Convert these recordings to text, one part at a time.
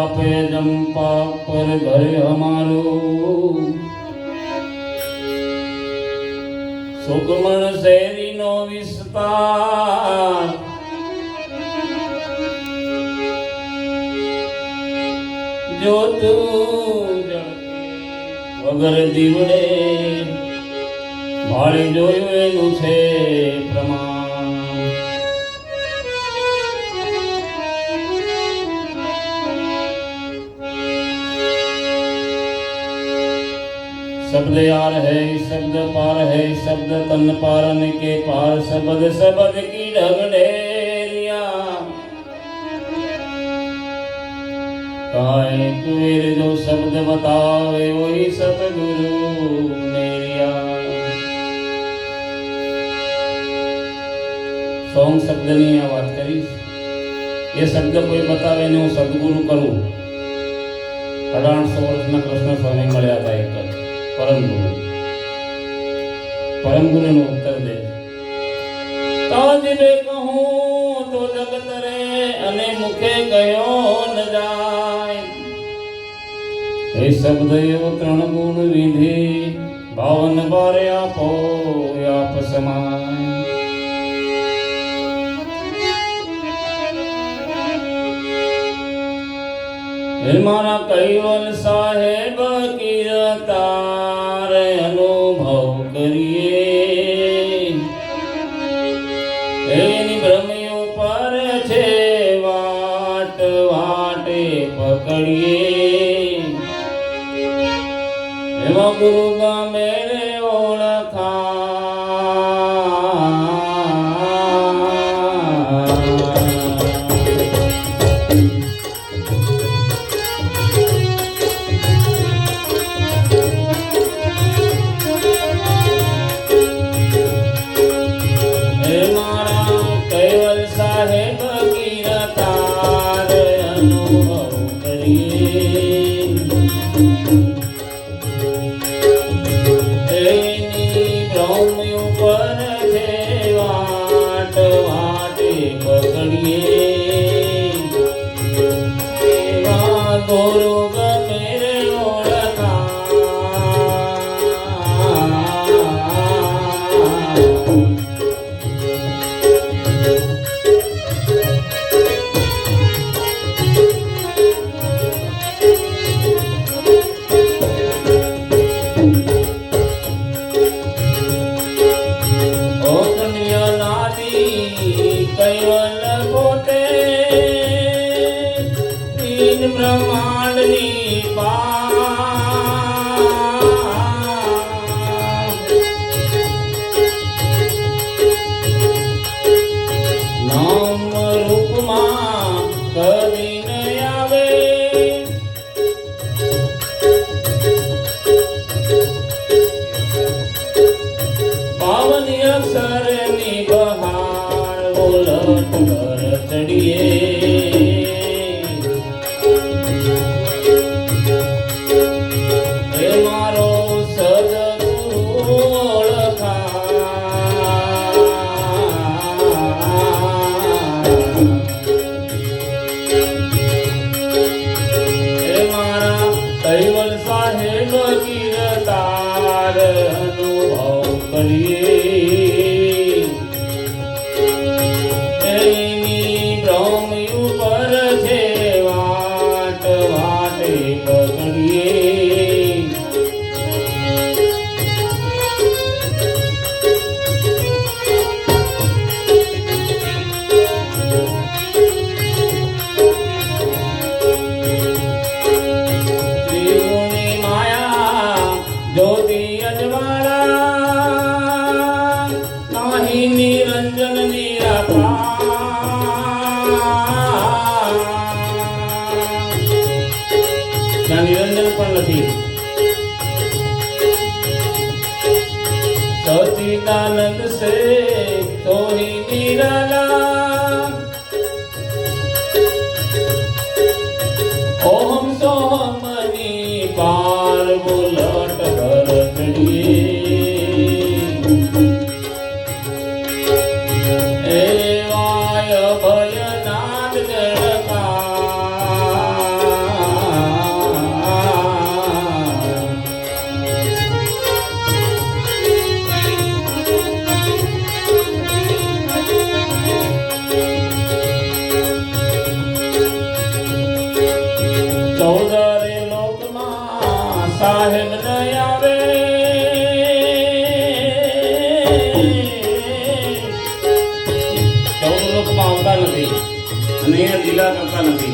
જાપે જંપા પર ઘરે અમારું સુગમણ શેરીનો વિસ્તાર જોતું વગર દીવડે ભાળી જોયું એનું છે પ્રમાણ शब्द यार है शब्द पार है शब्द तन पारन के पार शब्द शब्द की ढगडेरिया काय कुवेर जो शब्द बतावे वही सतगुरु मेरिया સોંગ શબ્દની આ વાત કરીશ એ શબ્દ કોઈ બતાવે ને હું સદગુરુ કરું અઢારસો વર્ષના કૃષ્ણ સ્વામી મળ્યા હતા એક જ પરમ ગુરુ પરમ ગુરુનો ઉત્તર દે. તાજને કહું તો જગત રે અને મુખે ગયો ન જાય. હે શબ્દ એવો ત્રણ ગુણ વિધિ ભાવન બારે આપો આપ સમાય. મારા કૈવલ સાહેબ કીર્તાર અનુભવ કરીએ. એની ભ્રમી ઉપર છે વાટ, વાટે પકડીએ. એમાં ગુરુ પકડીએ પાર બોલટ Manila ng Calabay.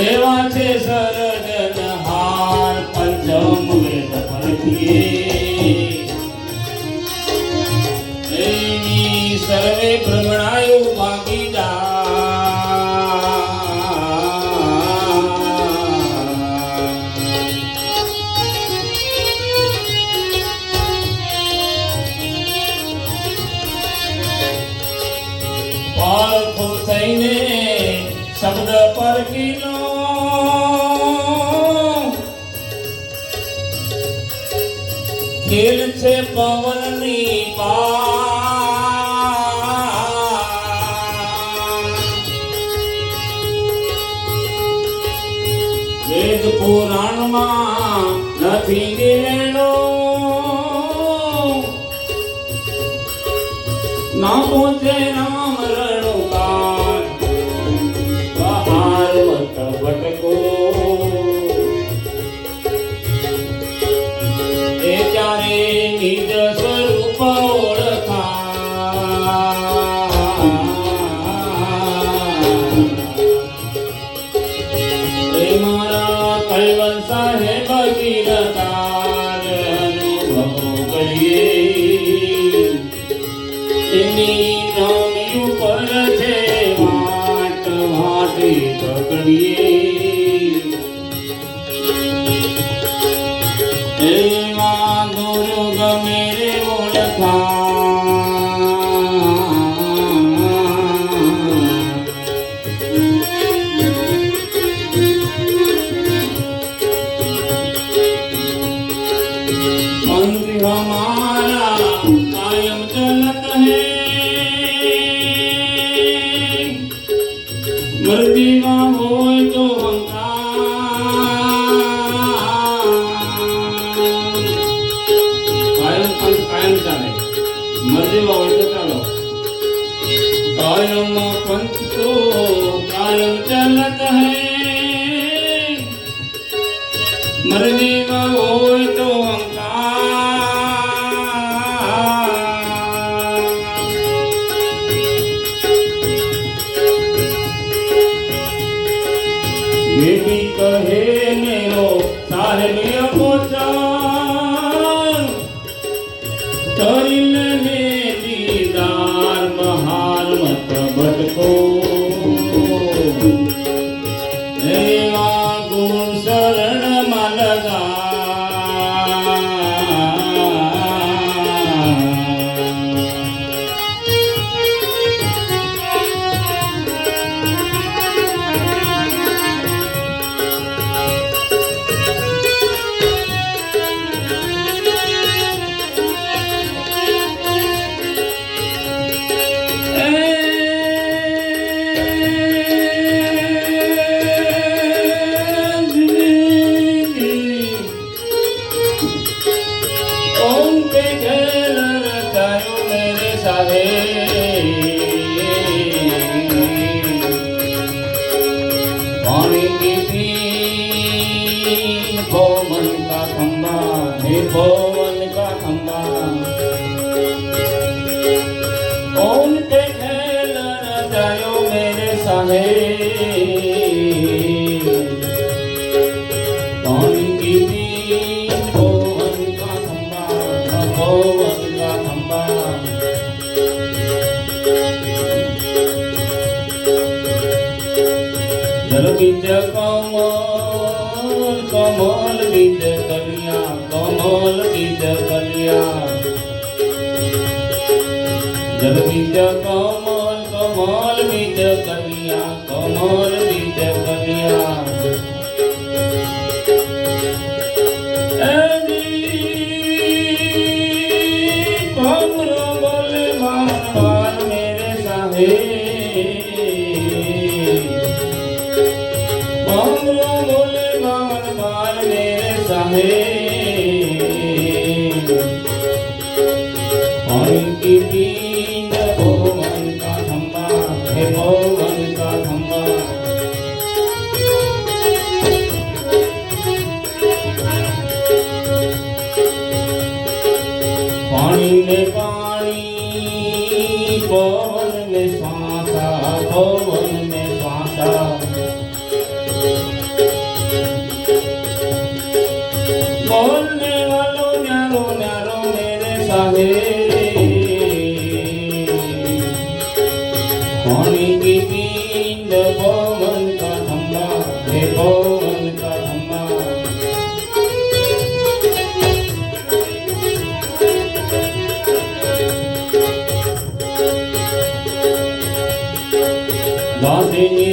એવા છે સરજન હાર પંચમ વેદ પરખીએ વેદ પુરાણમાં નથી નિર્ણો ના પોતે ના મરણીમાં હોય તો भवन का खम्बा कौन के खेल जायो मेरे साहे कौन की दीन भवन का खम्बा भवन का खम्बा जल की जगह કમલ કમલ વિદ કન્યા કમલ વિદ કન્યા Hey, hey, hey. Body